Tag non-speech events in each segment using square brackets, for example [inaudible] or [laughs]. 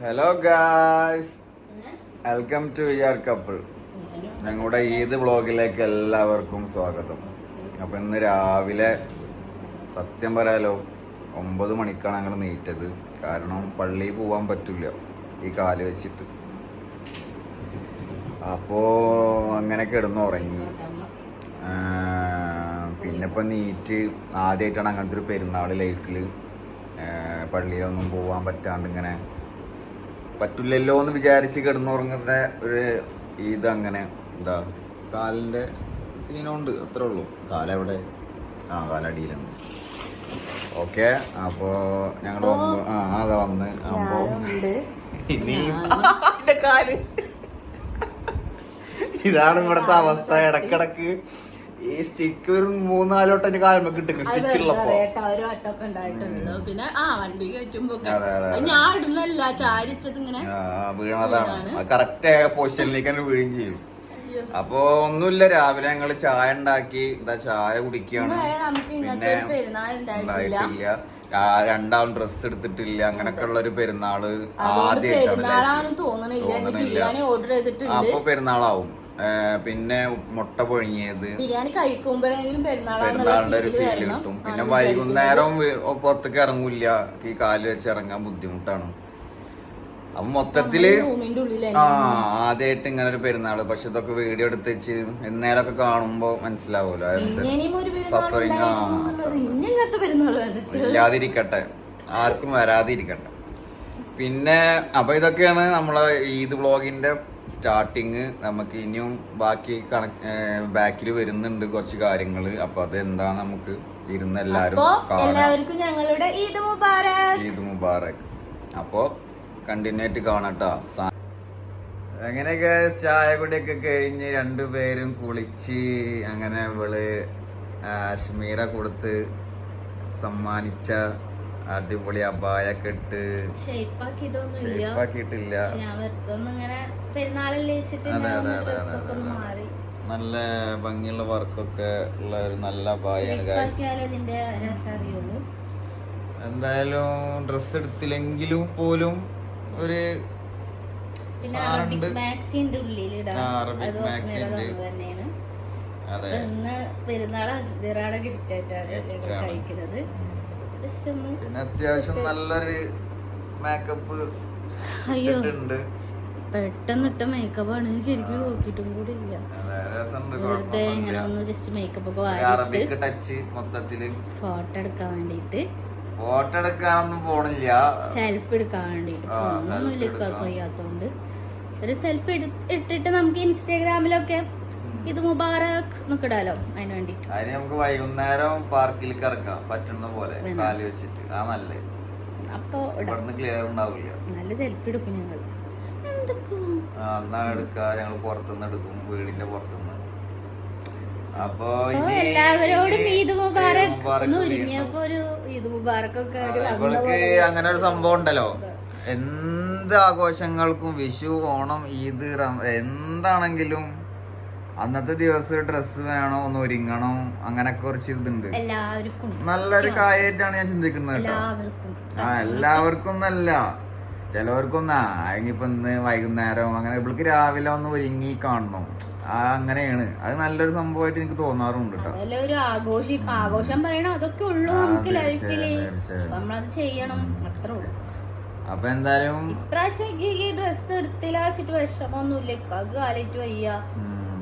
Hello guys welcome to your couple ഞങ്ങളുടെ ഈദ് വ്ളോഗിലേക്ക് എല്ലാവർക്കും സ്വാഗതം. അപ്പം ഇന്ന് രാവിലെ സത്യം പറയാലോ ഒമ്പത് മണിക്കാണ് ഞങ്ങൾ നീറ്റത്. കാരണം പള്ളിയിൽ പോകാൻ പറ്റില്ല ഈ കാൽ വെച്ചിട്ട്. അപ്പോൾ അങ്ങനെ കിടന്നുറങ്ങി ഉറങ്ങി. പിന്നെ ഇപ്പം നീറ്റ് ആദ്യമായിട്ടാണ് അങ്ങനത്തെ ഒരു പെരുന്നാൾ ലൈഫിൽ പള്ളിയിലൊന്നും പോകാൻ പറ്റാണ്ട് ഇങ്ങനെ പറ്റില്ലല്ലോ എന്ന് വിചാരിച്ച് കിടന്നുറങ്ങുന്ന ഒരു ഇത് അങ്ങനെ. എന്താ കാലിന്റെ സീനുണ്ട് അത്രേ ഉള്ളൂ. കാലെവിടെ? ആ കാലടിയിലാണ് ഓക്കെ അപ്പോൾ ഞങ്ങൾ ആ അതാ വന്ന്. അപ്പോൾ [laughs] ഇതാണ് ഇവിടുത്തെ അവസ്ഥ ഇടക്കിടക്ക്. ഈ സ്റ്റിക്ക് ഒരു മൂന്നാലോട്ട് എന്റെ കിട്ടും. സ്റ്റിച്ച് ഉള്ളപ്പോ. പിന്നെ ആ വണ്ടി കയറ്റുമ്പോ. ഞാൻ ഇടുന്നല്ല ചാരിച്ചത് ഇങ്ങനെ വീണതാണ്. കറക്റ്റ് പൊസിഷനിലേക്ക് തന്നെ വീഴുകയും ചെയ്യും. അപ്പൊ ഒന്നുമില്ല രാവിലെ ഞങ്ങൾ ചായ ഉണ്ടാക്കി എന്താ ചായ കുടിക്കുകയാണ് പെരുന്നാൾ ഉണ്ടായിട്ടില്ല. രണ്ടാം ഡ്രസ്സ് എടുത്തിട്ടില്ല. അങ്ങനൊക്കെ ഉള്ള ഒരു പെരുന്നാൾ ആദ്യം തോന്നണില്ല. അപ്പൊ പെരുന്നാളാവും. പിന്നെ മുട്ട പൊഴിഞ്ഞത് ബിരിയാണി കഴിക്കുമ്പോഴെങ്കിലും പെരുന്നാളിന്റെ ഒരു ഫീൽ കിട്ടും. പിന്നെ വൈകുന്നേരം പുറത്തേക്ക് ഇറങ്ങൂല ഈ കാൽ വെച്ച് ഇറങ്ങാൻ ബുദ്ധിമുട്ടാണ്. അപ്പൊ മൊത്തത്തിൽ ആ ആദ്യമായിട്ട് ഇങ്ങനെ ഒരു പെരുന്നാൾ. പക്ഷെ ഇതൊക്കെ വീഡിയോ എടുത്ത് വെച്ച് എന്നേലൊക്കെ കാണുമ്പോ മനസ്സിലാവൂലോ സഫറിങ് ഇല്ലാതിരിക്കട്ടെ. ആർക്കും വരാതിരിക്കട്ടെ. പിന്നെ അപ്പൊ ഇതൊക്കെയാണ് നമ്മളെ ഈദ് വ്ളോഗിന്റെ സ്റ്റാർട്ടിങ് നമുക്ക് ഇനിയും ബാക്കി ബാക്കിൽ വരുന്നുണ്ട് കുറച്ച് കാര്യങ്ങൾ അപ്പൊ അത് എന്താ നമുക്ക് ഇരുന്ന് എല്ലാവരും എല്ലാവർക്കും ഞങ്ങളുടെ ഈദ് മുബാറക്. ഈദ് മുബാറക്. അപ്പോ കണ്ടിന്യൂ ആയിട്ട് കാണട്ടോ. അങ്ങനെയൊക്കെ ചായ കുടിയൊക്കെ കഴിഞ്ഞ് രണ്ടുപേരും കുളിച്ച് അങ്ങനെ ഇവൾ കാശ്മീര കൊടുത്ത് സമ്മാനിച്ച അടിപൊളി അബായൊക്കെ ഇട്ട്. ഷേപ്പാക്കിയിട്ടില്ല. അതെ, അതെ, അതെ, അതെ, നല്ല ഭംഗിയുള്ള വർക്കൊക്കെ ഉള്ള ഒരു നല്ല അബായാണ് എന്തായാലും ഡ്രസ് എടുത്തില്ലെങ്കിലും പോലും ഒരു സാധനമുണ്ട് അറബിക് മാക്സി ഉണ്ട് അത് പെരുന്നാൾ ഗിഫ്റ്റ് ആയിട്ടാണ്. കഴിക്കുന്നത്. പിന്നെ അത്യാവശ്യം നല്ലൊരു മേക്കപ്പ് അയ്യോ. പെട്ടെന്ന് ഇട്ട മേക്കപ്പ് ആണ്. ശരിക്കും നോക്കിയിട്ടും കൂടി ഇല്ല. വെറുതെ ഇങ്ങനെ ഒന്ന് ജസ്റ്റ് മേക്കപ്പ് ഒക്കെ ഒരു വാങ്ങിയിട്ട് ടച്ച് മൊത്തത്തിൽ. ഫോട്ടോ എടുക്കാൻ വേണ്ടിട്ട് ഫോട്ടോ എടുക്കാനൊന്നും പോണില്ല. സെൽഫി എടുക്കാൻ വേണ്ടിട്ട് ഒന്നും ഒരു സെൽഫി ഇട്ടിട്ട് നമുക്ക് ഇൻസ്റ്റാഗ്രാമിലൊക്കെ ഇത് മുബാറക് നിക്കടാലോ അതിന് വേണ്ടിട്ട് അതിന് നമുക്ക് വൈകുന്നേരം പാർക്കിൽ കറക്കാം പറ്റുന്ന പോലെ കാലി വെച്ചിട്ട്. ആ നല്ല. അപ്പൊ ഇവിടുന്ന് ക്ലിയർ ഉണ്ടാവില്ല. നല്ല സെൽഫി എടുക്കും ഞങ്ങൾ എന്നാ എടുക്ക. ഞങ്ങൾ പുറത്തുനിന്ന് എടുക്കും. വീടിന്റെ പുറത്തുനിന്ന്. അപ്പൊ എല്ലാവരോടും ഈദ് മുബാറക്. ഒരുങ്ങിയപ്പോ ഒരു ഈദ് മുബാറക് ഒക്കെ ഒരു ആ, ഇവൾക്ക് അങ്ങനെ ഒരു സംഭവം ഉണ്ടല്ലോ. എന്ത് ആഘോഷങ്ങൾക്കും വിഷു ഓണം ഈദ് എന്താണെങ്കിലും അന്നത്തെ ദിവസം ഡ്രസ്സ് വേണോ ഒന്ന് ഒരുങ്ങണം അങ്ങനെ കുറച്ച് ഇതുണ്ട്. നല്ലൊരു കാര്യമായിട്ടാണ് ഞാൻ ചിന്തിക്കുന്നത് കേട്ടോ. ആ എല്ലാവർക്കും ഒന്നല്ല ചിലവർക്കൊന്നാ ആ ഇനിയിപ്പോ ഇന്ന് വൈകുന്നേരം അങ്ങനെ ഇവൾക്ക് രാവിലെ ഒന്ന് ഒരുങ്ങി കാണണം. ആ അങ്ങനെയാണ്. അത് നല്ലൊരു സംഭവമായിട്ട് എനിക്ക് തോന്നാറുണ്ട് കേട്ടോ. ആഘോഷം പറയണം. അതൊക്കെ ഉള്ളൂ നമുക്ക് ലൈഫിൽ അപ്പൊ നമ്മളത് ചെയ്യണം. അത്രേ ഉള്ളൂ. അപ്പൊ എന്തായാലും ഇപ്രാവശ്യം ഡ്രസ്സ് എടുത്തില്ല വെച്ചിട്ട് വിഷമൊന്നുമില്ല. കാലിട്ട് വയ്യ.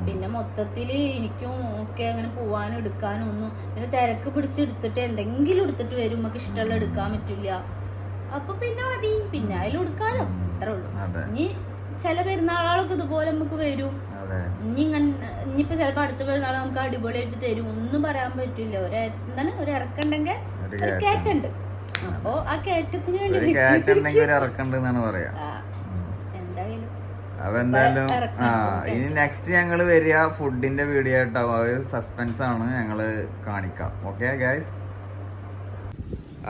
പിന്നെ മൊത്തത്തിൽ എനിക്കും ഒക്കെ അങ്ങനെ പോവാനും എടുക്കാനും ഒന്നും പിന്നെ തിരക്ക് പിടിച്ചെടുത്തിട്ട് എന്തെങ്കിലും എടുത്തിട്ട് വരും. നമുക്ക് ഇഷ്ടമുള്ള എടുക്കാൻ പറ്റില്ല. അപ്പൊ പിന്നെ മതി. പിന്നെ അതിൽ എടുക്കാലോ. അത്രേ ഉള്ളൂ. ഇനി ചില പെരുന്നാളുകളൊക്കെ ഇതുപോലെ നമുക്ക് വരും. ഇനി ഇങ്ങനെ ഇനിയിപ്പോ ചിലപ്പോ അടുത്ത പെരുന്നാൾ നമുക്ക് അടിപൊളിയായിട്ട് തരും. ഒന്നും പറയാൻ പറ്റില്ല. ഒരു എന്താണ്? ഒരു ഇറക്കണ്ടെങ്കിൽ ഒരു കയറ്റുണ്ട് അപ്പോ ആ കയറ്റത്തിന് വേണ്ടി പറയാ. അപ്പൊ എന്തായാലും ആ ഇനി നെക്സ്റ്റ് ഞങ്ങൾ വരിക ഫുഡിന്റെ വീഡിയോ ആയിട്ടാവും അത് സസ്പെൻസ് ആണ്. ഞങ്ങൾ കാണിക്കാം. ഓക്കെ ഗായ്സ്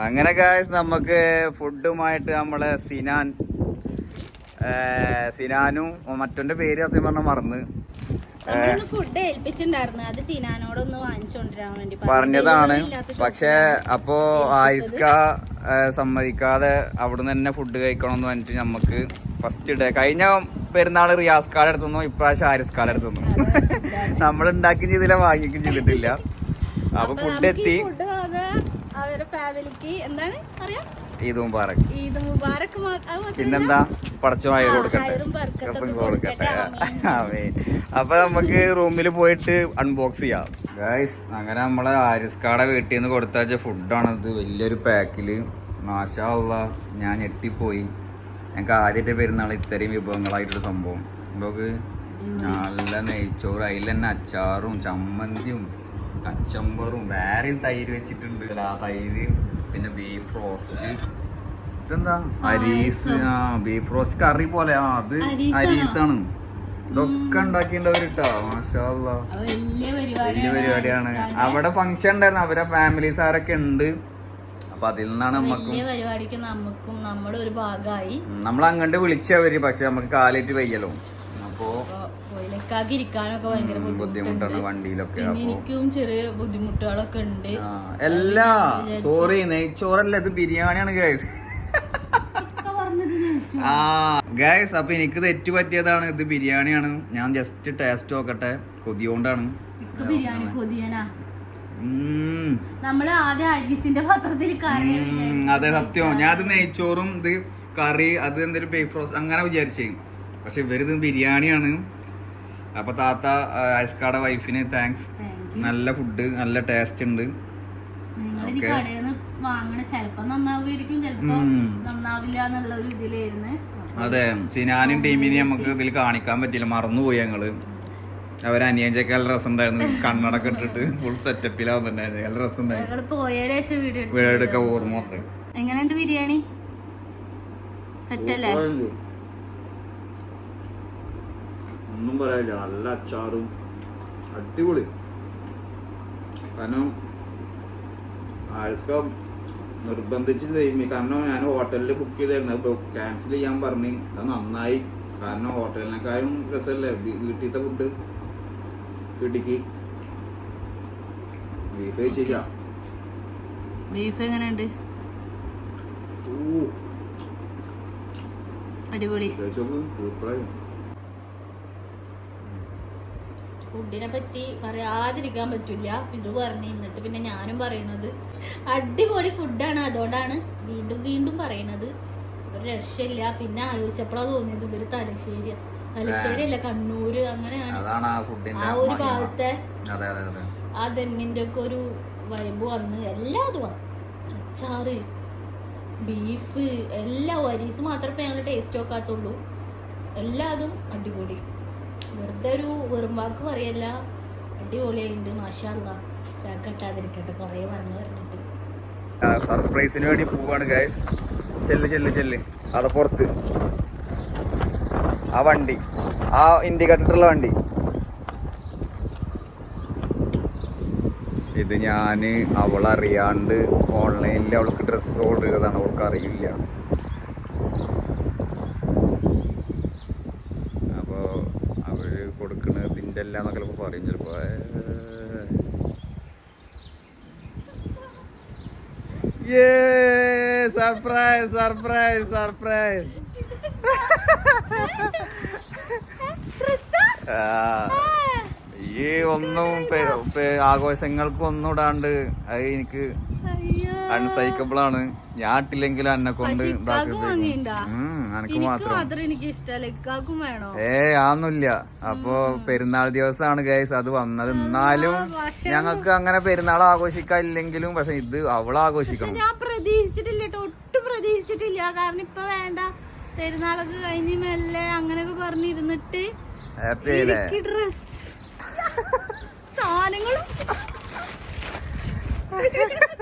അങ്ങനെ ഗായ്സ് നമുക്ക് ഫുഡുമായിട്ട് നമ്മളെ സിനാൻ സിനാനും മറ്റൊന്റെ പേര് സത്യം പറഞ്ഞാൽ മറന്ന്. ഫുഡ് ഏൽപ്പിച്ചിട്ടുണ്ടായിരുന്നു അത് സിനാനോടൊന്ന് വാങ്ങിച്ചുകൊണ്ടിരാൻ വേണ്ടി പറഞ്ഞതാണ്. പക്ഷെ അപ്പോ ആയിസ്ക സമ്മതിക്കാതെ അവിടുന്ന് തന്നെ ഫുഡ് കഴിക്കണം എന്ന് പറഞ്ഞിട്ട് നമുക്ക് ഫസ്റ്റ് ഡേ കഴിഞ്ഞ പെരുന്നാൾ റിയാസ് കാർഡ് എടുത്തുന്നു ഇപ്രാവശ്യം ആരിസ് കാർഡ് എടുത്തുന്നു നമ്മൾ ഉണ്ടാക്കുകയും ചെയ്തില്ല വാങ്ങിക്കുകയും ചെയ്തിട്ടില്ല. അപ്പൊ ഫുഡ് എത്തി ഈദ് മുബാറക്. പിന്നെന്താ? പടച്ചു വായ ആ, കൊടുക്കട്ടെ. കൊടുക്കട്ടെ. അതെ അപ്പൊ നമുക്ക് റൂമിൽ പോയിട്ട് അൺബോക്സ് ചെയ്യാം. ഗൈസ് അങ്ങനെ നമ്മളെ ആരിസ് കാട വീട്ടിൽ നിന്ന് കൊടുത്താച്ച ഫുഡാണത് വലിയൊരു പാക്കിൽ മാഷാ ഞാൻ ഞെട്ടിപ്പോയി. ഞങ്ങൾക്ക് ആദ്യത്തെ പെരുന്നാൾ ഇത്രയും വിഭവങ്ങളായിട്ടൊരു സംഭവം. നമുക്ക് നല്ല നെയ്ച്ചോറ് അതിൽ തന്നെ അച്ചാറും ചമ്മന്തിയും കച്ചമ്പറും വേറെയും തൈര് വെച്ചിട്ടുണ്ട്. ആ തൈര് പിന്നെ ബീഫ് റോസ്റ്റ് ഇതെന്താ? അരീസ് ആ ബീഫ് റോസ്റ്റ് കറി പോലെ. ആ അത് അരീസാണോ? ഇതൊക്കെ ഉണ്ടാക്കിണ്ടവരിട്ടാ മാഷാല്ല വലിയ പരിപാടിയാണ്. അവിടെ ഫംഗ്ഷൻ ഉണ്ടായിരുന്നു. അവരെ ഫാമിലീസാരൊക്കെ ഉണ്ട്. അപ്പൊ അതിൽ നിന്നാണ് വലിയ പരിപാടിക്ക് നമുക്കും നമ്മുടെ ഒരു ഭാഗമായി നമ്മൾ അങ്ങോട്ട് വിളിച്ചവര് പക്ഷെ നമുക്ക് കാലേറ്റ് വയ്യല്ലോ. അപ്പോ കോയിലക്കാക്കി ഇരിക്കാനൊക്കെ ഭയങ്കര ബുദ്ധിമുട്ടാണ് വണ്ടിയിലൊക്കെ എനിക്കും ചെറിയ ബുദ്ധിമുട്ടുകളൊക്കെ ഉണ്ട്. ആ, എല്ലാ സോറി നെയ്ച്ചോറല്ല ഇത് ബിരിയാണിയാണ് ഗൈസ്. ആ ഗൈസ് അപ്പൊ എനിക്ക് തെറ്റ് പറ്റിയതാണ് ഇത് ബിരിയാണിയാണ്. ഞാൻ ജസ്റ്റ് ടേസ്റ്റ് നോക്കട്ടെ കൊതിയോണ്ടാണ്. ബിരിയാണി കൊതിയനാ. നമ്മൾ ആദ്യം അരിസിന്റെ പാത്രത്തിൽ കറി അതെ സത്യം. ഞാൻ അത് നെയ്ച്ചോറും ഇത് കറി അത് എന്തൊരു ബീഫ് റോസ് അങ്ങനെ വിചാരിച്ചേ. പക്ഷെ ഇവരിത് ബിരിയാണിയാണ്. അപ്പൊ താത്ത അയസ്കാട വൈഫിന് താങ്ക്സ് നല്ല ഫുഡ് നല്ല ടേസ്റ്റ് ഉണ്ട്. അതെ. സിനാനും ടീമിനെ നമുക്ക് ഇതിൽ കാണിക്കാൻ പറ്റില്ല മറന്നുപോയി ഞങ്ങൾ. അവർ അനിയഞ്ചൊക്കെ നല്ല രസം ഉണ്ടായിരുന്നു കണ്ണടക്കം ഇട്ടിട്ട് ഫുൾ സെറ്റപ്പിലാവുന്നുണ്ടായിരുന്നു നല്ല രസം ഉണ്ടായിരുന്നു വീഡിയോ വീടൊക്കെ ഓർമ്മ വന്നത് എങ്ങനെയുണ്ട് ബിരിയാണി? സെറ്റ് അല്ലേ ഒന്നും പറയാനില്ല. നല്ല അച്ചാറും അടിപൊളി. കാരണം ആരിസ്ക നിർബന്ധിച്ച് ചെയ്യും. കാരണം ഞാൻ ഹോട്ടലിൽ ബുക്ക് ചെയ്തായിരുന്നു. അപ്പോൾ ക്യാൻസൽ ചെയ്യാൻ പറഞ്ഞു. അത് നന്നായി. കാരണം ഹോട്ടലിനെക്കാളും രസമല്ലേ? വീട്ടിലത്തെ ഫുഡ് വീട്ടിക്ക് ബീഫ് കഴിച്ചില്ല. ബീഫ് എങ്ങനെയുണ്ട്? അടിപൊളി. ഫുഡിനെ പറ്റി പറയാതിരിക്കാൻ പറ്റില്ല. ഇത് പറഞ്ഞു എന്നിട്ട് പിന്നെ ഞാനും പറയണത് അടിപൊളി ഫുഡാണ്. അതുകൊണ്ടാണ് വീണ്ടും വീണ്ടും പറയണത് ഒരു രക്ഷയില്ല. പിന്നെ ആലോചിച്ചപ്പോഴാണ് തോന്നിയത് ഇവർ തലശ്ശേരി തലശ്ശേരി അല്ല കണ്ണൂര് അങ്ങനെയാണ്. അതാണ് ആ ഫുഡിന്റെ ആ ഒരു ഭാഗത്തെ അതെ അതെ അതെ. ആ ദമ്മിന്റെ ഒക്കെ ഒരു വൈബ് വന്ന് എല്ലാം അത് വന്നു. അച്ചാറ് ബീഫ് എല്ലാ വരീസ് മാത്രമേ ഞങ്ങൾ ടേസ്റ്റ് നോക്കാത്തുള്ളൂ എല്ലാതും അടിപൊളി. വെറുതെ ഒരു വെറും വാക്ക് പറയല്ല. അടിപൊളിയായിട്ടുണ്ട്. മാഷാല്ല കെട്ടാതിരിക്കട്ടെ കുറേ പറഞ്ഞു പറഞ്ഞിട്ട്. സർപ്രൈസിന് വേണ്ടി പോവാണ് ഗൈസ് ചെല്ല് ചെല്ല് ചെല്ല്. അത് പുറത്ത്. ആ വണ്ടി. ആ ഇൻഡിക്കേറ്ററുള്ള വണ്ടി. ഇത് ഞാൻ അവളറിയാണ്ട് ഓൺലൈനിൽ അവൾക്ക് ഡ്രസ്സ് ഓർഡർ ചെയ്തതാണ്. അവൾക്ക് അറിയില്ല. അപ്പോൾ അവർ കൊടുക്കണ ഇതിന്റെ എല്ലാം എന്നൊക്കെ ചിലപ്പോൾ പറയും ചിലപ്പോൾ സർപ്രൈസ് സർപ്രൈസ് സർപ്രൈസ് ഈ ഒന്നും ആഘോഷങ്ങൾക്കൊന്നും ഇടാണ്ട് അത് എനിക്ക് അൺസൈക്കബിൾ ആണ്. ഞാൻ ഇട്ടില്ലെങ്കിൽ എന്നെ കൊണ്ട് എനിക്ക് മാത്രം. ഏ ആന്നില്ല അപ്പൊ പെരുന്നാൾ ദിവസമാണ് ഗൈസ് അത് വന്നത്. എന്നാലും ഞങ്ങൾക്ക് അങ്ങനെ പെരുന്നാൾ ആഘോഷിക്കാനില്ലെങ്കിലും പക്ഷെ ഇത് അവൾ ആഘോഷിക്കണം. ഞാൻ പ്രതീക്ഷിച്ചിട്ടില്ല ഒട്ടും പ്രതീക്ഷിച്ചിട്ടില്ല. കാരണം ഇപ്പൊ വേണ്ട. പെരുന്നാളൊക്കെ കഴിഞ്ഞ് മെല്ലെ അങ്ങനെയൊക്കെ പറഞ്ഞിരുന്നിട്ട് ഡ്രസ് സാധനങ്ങളും.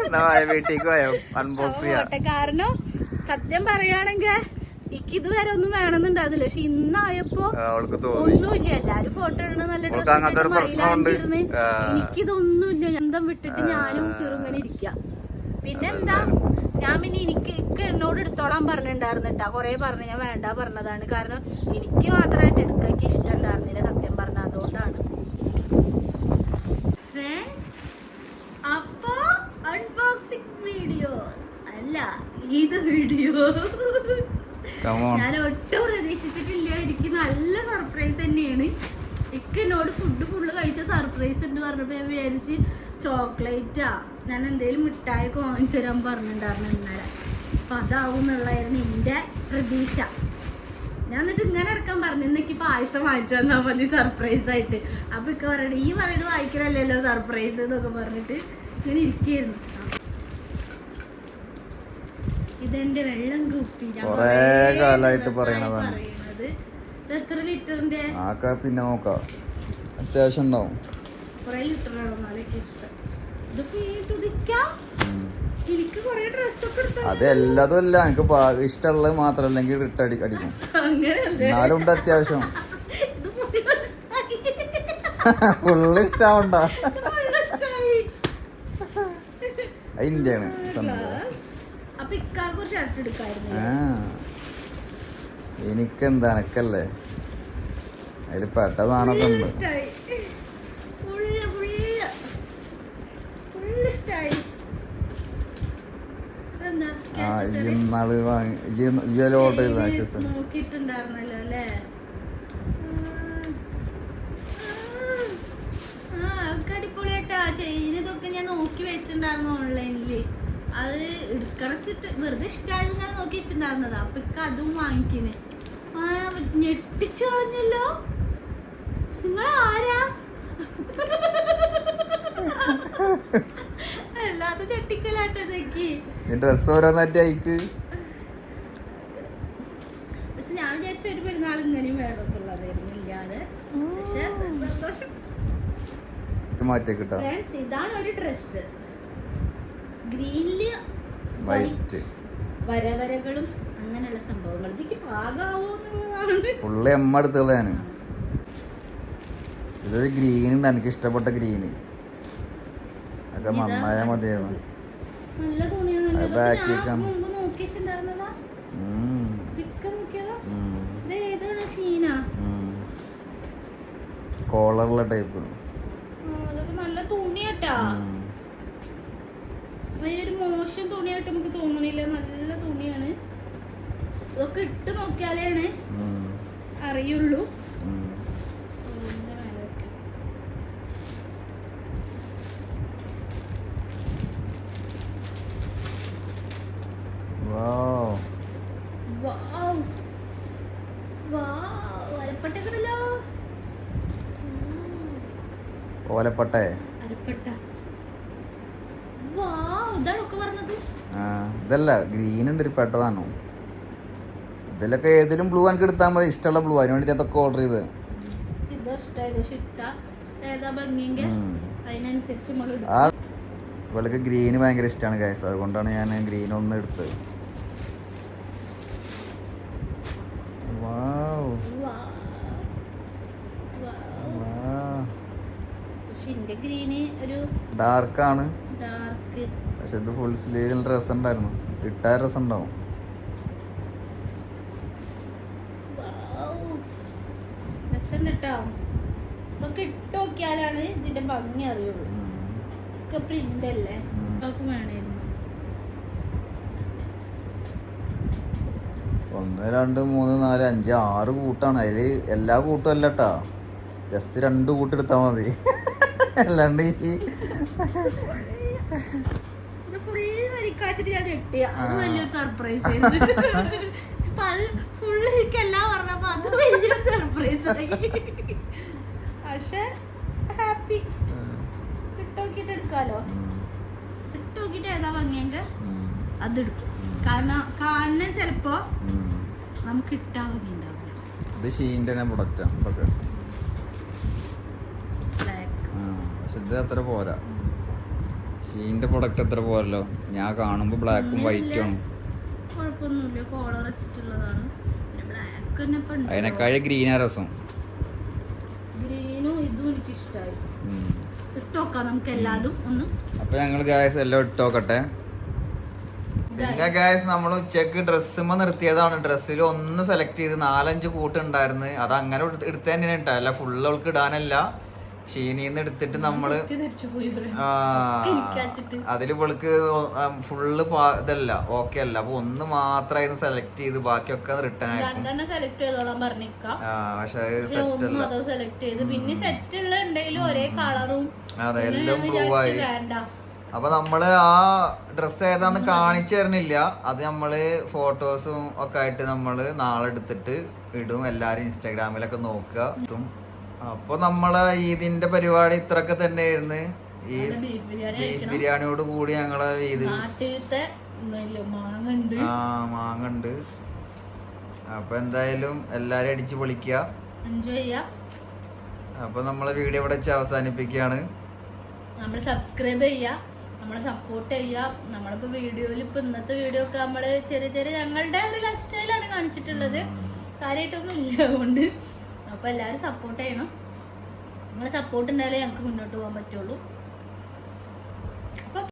എന്നാ വായ വീട്ടിലേക്ക് പോയോ? അൺബോക്സ് ചെയ്യാം. പോട്ടെ. കാരണം സത്യം പറയുകയാണെങ്കിൽ എനിക്ക് ഇതുവരെ ഒന്നും വേണമെന്നുണ്ടായിരുന്നില്ല. പക്ഷെ ഇന്നായപ്പോ ഒന്നുമില്ല. എല്ലാരും ഫോട്ടോ ഇടണ നല്ല ഡ്രസ്. എനിക്കിതൊന്നുമില്ല. എന്തം വിട്ടിട്ട് ഞാനും ചെറുങ്ങനെ ഇരിക്കാം പിന്നെന്താ? ഞാൻ പിന്നെ എനിക്ക് എനിക്ക് എന്നോട് എടുത്തോളാൻ പറഞ്ഞിട്ടുണ്ടായിരുന്നു കൊറേ കുറേ പറഞ്ഞു ഞാൻ വേണ്ട പറഞ്ഞതാണ്. കാരണം എനിക്ക് മാത്രമായിട്ട് എടുക്കാൻ എനിക്ക് ഇഷ്ടം ഉണ്ടായിരുന്നില്ല സത്യം പറഞ്ഞ. അതുകൊണ്ടാണ്. അപ്പോ അൺബോക്സിംഗ് വീഡിയോ അല്ല ഇത് വീഡിയോ ഞാൻ ഒട്ടും പ്രതീക്ഷിച്ചിട്ടില്ല. എനിക്ക് നല്ല സർപ്രൈസ് തന്നെയാണ്. എനിക്ക് എന്നോട് ഫുഡ് ഫുള്ള് കഴിച്ച സർപ്രൈസ് എന്ന് പറഞ്ഞപ്പോൾ ഞാൻ വിചാരിച്ച് ചോക്ലേറ്റാ ഞാൻ എന്തേലും മിഠായിക്ക് വാങ്ങിച്ചു തരാൻ പറഞ്ഞിട്ടുണ്ടായിരുന്നു ഇന്നലെ. അപ്പൊ അതാവും എന്നുള്ളതായിരുന്നു എന്റെ പ്രതീക്ഷ. ഞാൻ എന്നിട്ട് ഇങ്ങനെ എടുക്കാൻ പറഞ്ഞു ഇന്നേക്ക് പായസം വാങ്ങിച്ചു തന്നാ മതി സർപ്രൈസ് ആയിട്ട്. അപ്പൊ ഇക്ക പറയണേ ഈ പറയുന്നത് വായിക്കലല്ലല്ലോ സർപ്രൈസ് എന്നൊക്കെ പറഞ്ഞിട്ട് ഇങ്ങനെ ഇരിക്കായിരുന്നു. ഇതെന്റെ വെള്ളം കുപ്പി. കാലായിട്ട് പറയണതാണ്. എത്ര ലിറ്ററിന്റെ? പിന്നെ നോക്കാം. അത്യാവശ്യം ഉണ്ടാവും. കുറെ ലിറ്റർ ആണോ വീട്ടുദിക്കാം ഉം. എനിക്ക് കുറെ ഡ്രസ്സൊക്കെ എടുത്ത അത് എല്ലാതും അല്ല എനിക്ക് ഇഷ്ടമുള്ളത് മാത്രമല്ലെങ്കിൽ ഇട്ടടി അടിക്കും. അങ്ങനെയല്ലേ? എന്നാലും ഉണ്ട് അത്യാവശ്യം. ഫുള്ള് ഇഷ്ടാവണ്ട ഇത് full ഇഷ്ടായി. അത് ഇന്ത്യയാണ് സംഭവം. അപ്പൊ ഇക്കാക്ക് എടുക്കായിരുന്നു. ആ. എനിക്കെന്താ എനക്കല്ലേ? അതിൽ പെട്ട സാധനമൊക്കെ ഉണ്ട് ഇഷ്ടായി ഫുള്ള് ഫുള്ള് ഫുള്ള് ഇഷ്ടായി ഇതെന്താ ആ ഈ? ഇന്നാൾ വാങ്ങി ഈ ഓർഡർ ചെയ്ത ചെയിന് ആക്സസ് നോക്കിയിട്ടുണ്ടായിരുന്നല്ലോ അല്ലേ? അടിപൊളിയാട്ടാ ചെയിൻ ഇതൊക്കെ ഞാൻ നോക്കി വെച്ചിട്ടുണ്ടായിരുന്നു ഓൺലൈനിൽ. അത് എടുക്കടച്ചിട്ട് വെറുതെ ഇഷ്ടമായി ഞാൻ നോക്കി വെച്ചിട്ടുണ്ടായിരുന്നതാ. അപ്പൊ ഇക്ക അതും വാങ്ങിക്കിന്. ആ ഞെട്ടിച്ചു കളഞ്ഞല്ലോ. നിങ്ങൾ ആരാ [laughs] ഈ ഡ്രസ് ഓരോന്നായിട്ട് അയക്ക് പക്ഷെ ഞാൻ വിചാരിച്ച ഒരു പെരുന്നാൾ ഇങ്ങനെയും വേണമെന്നുള്ളതായിരുന്നു ഇല്ലാതെ. ഇതാണ് ഒരു ഡ്രസ് ഗ്രീനിൽ വൈറ്റ് വരവരകളും അങ്ങനെയുള്ള സംഭവങ്ങൾ. ഇതൊക്കെ പാകാവോ എന്നുള്ളതാണ്. ഫുള്ള് എമ്മ എടുത്തുള്ള ഇതൊരു ഗ്രീൻ ഉണ്ട് എനിക്ക് ഇഷ്ടപ്പെട്ട ഗ്രീന്. ഒക്കെ നന്നായാ ഷീന? ഉം. കോളറുള്ള ടൈപ്പ്. നല്ല തുണിയാട്ടാ. ഒരു മോശം തുണിയായിട്ട് നമുക്ക് തോന്നണില്ല. നല്ല തുണിയാണ്. ഇതൊക്കെ ഇട്ട് നോക്കിയാലാണ് അറിയുള്ളൂ. ഇതല്ല ഗ്രീൻ ഉണ്ട് ഒരു പെട്ടതാണോ ഇതിലൊക്കെ ഏതെങ്കിലും ബ്ലൂ എനിക്ക് എടുത്താൽ മതി. ഇഷ്ടമുള്ള ബ്ലൂ അതിന് വേണ്ടി അതൊക്കെ ഓർഡർ ചെയ്ത്. ആ ഇവൾക്ക് ഗ്രീന് ഭയങ്കര ഇഷ്ടമാണ് ഗൈസ് അതുകൊണ്ടാണ് ഞാൻ ഗ്രീൻ ഒന്ന് എടുത്തത്. ഡാർക്കാണ് ഡാർക്ക് പക്ഷെ ഇത് ഫുൾ സ്ലീവിൽ ഡ്രസ് ഉണ്ടായിരുന്നു. ഇട്ടാ ഡ്രസ് ഉണ്ടാവും. ഇതൊക്കെ ഇതിന്റെ ഭംഗി അറിയുള്ളൂ. ഒക്കെ പ്രിന്റ് അല്ലേ? വേണമായിരുന്നു. ഒന്ന് രണ്ട് മൂന്ന് നാല് അഞ്ച് ആറ് കൂട്ടാണ്. അതിൽ എല്ലാ കൂട്ടും അല്ല കേട്ടാ ജസ്റ്റ് രണ്ട് കൂട്ടെടുത്താൽ മതി. [laughs] അല്ലാണ്ട് ഈ വരിക്കാച്ചിട്ട് ഞാൻ ഞെട്ടിയ അത്. വലിയൊരു സർപ്രൈസ് അപ്പൊ അത് ഫുള്ള് എനിക്കെല്ലാം പറഞ്ഞപ്പോ അത് വലിയൊരു സർപ്രൈസ് ആയി. പക്ഷെ ഹാപ്പി ഇട്ട് എടുക്കാലോ? ഉം. ഇട്ട് നോക്കിട്ട് ഏതാ ഭംഗിയെങ്കിൽ ഉം. അതെടുക്കും കാരണം കാണുന്ന ചിലപ്പോ നമുക്ക് ഇട്ടാ ഭംഗി ഉണ്ടാവില്ല. ഇത് ഷീന്റെ തന്നെ പ്രൊഡക്റ്റാണ് ഇതൊക്കെ. പക്ഷെ ഇത് അത്ര പോരാ. ഷീന്റെ പ്രൊഡക്റ്റ് എത്ര പോരല്ലോ? ഞാൻ കാണുമ്പോൾ ബ്ലാക്കും വൈറ്റും ആണ് കുഴപ്പമൊന്നുമില്ല. കോളർ വെച്ചിട്ടുള്ളതാണ്. ബ്ലാക്ക് തന്നെ ഇപ്പൊ ഉണ്ട്. അതിനേക്കാൾ ഗ്രീനാ രസം. ഗ്രീനും ഇതും എനിക്ക് ഇഷ്ടമായി ഉം. നമുക്ക് എല്ലാതും ഒന്ന്. അപ്പൊ ഞങ്ങൾ ഗായസ് എല്ലാം ഇട്ടോക്കട്ടെ പിന്നെ ഗായസ് നമ്മൾ ഉച്ചയ്ക്ക് ഡ്രസ്സുമ്മ നിർത്തിയതാണ്. ഡ്രസ്സിൽ ഒന്ന് സെലക്ട് ചെയ്ത് നാലഞ്ച് കൂട്ടുണ്ടായിരുന്നു അത് അങ്ങനെ എടുത്ത് എടുത്ത് തന്നെയാണ് കേട്ടോ അല്ല ഫുള്ള് അവൾക്ക് ഇടാനല്ല. ഷീനിന്ന് എടുത്തിട്ട് നമ്മൾ ആ അതിൽ ഇവൾക്ക് ഫുള്ള് ഇതല്ല ഓക്കെ അല്ല. അപ്പൊ ഒന്ന് മാത്രമായിരുന്നു സെലക്ട് ചെയ്ത് ബാക്കിയൊക്കെ റിട്ടേൺ ആയിരുന്നു സെലക്ട് പറഞ്ഞിക്കാം ആ പക്ഷെ അത് സെറ്റ് അല്ല. സെലക്ട് ചെയ്ത്. പിന്നെ സെറ്റ് ഉള്ള ഉണ്ടെങ്കിലും ഒരേ കളറും അതെ എല്ലാം പ്രൂവ് ആയി. അപ്പൊ നമ്മൾ ആ ഡ്രസ്സ് ഏതാന്ന് കാണിച്ചു തരണില്ല അത് നമ്മൾ ഫോട്ടോസും ഒക്കെ ആയിട്ട് നമ്മൾ നാളെ എടുത്തിട്ട് ഇടും. എല്ലാരും ഇൻസ്റ്റാഗ്രാമിലൊക്കെ നോക്കുക. അപ്പൊ നമ്മളെ ഈദിന്റെ പരിപാടി ഇത്രയൊക്കെ തന്നെയായിരുന്നു. ഈ ബീഫ് ബിരിയാണി ബീഫ് ബിരിയാണിയോട് കൂടി ഞങ്ങളെ ഈദ് ആ മാങ്ങണ്ട്. അപ്പൊ എന്തായാലും എല്ലാരും അടിച്ചു പൊളിക്കുക ചെയ്യാം. അപ്പൊ നമ്മളെ വീഡിയോ ഇവിടെ വെച്ച് അവസാനിപ്പിക്കുകയാണ്. നമ്മൾ സബ്സ്ക്രൈബ് ചെയ്യുക നമ്മളെ സപ്പോർട്ട് ചെയ്യുക നമ്മളിപ്പോൾ വീഡിയോയിൽ ഇപ്പോൾ ഇന്നത്തെ വീഡിയോ ഒക്കെ നമ്മൾ ചെറിയ ചെറിയ ഞങ്ങളുടെ ഒരു ലൈഫ് സ്റ്റൈലാണ് കാണിച്ചിട്ടുള്ളത്. കാര്യമായിട്ടൊന്നും ഇല്ല അതുകൊണ്ട്. അപ്പോൾ എല്ലാവരും സപ്പോർട്ട് ചെയ്യണം. നിങ്ങളെ സപ്പോർട്ട് ഉണ്ടായാലേ ഞങ്ങൾക്ക് മുന്നോട്ട് പോകാൻ പറ്റുള്ളൂ.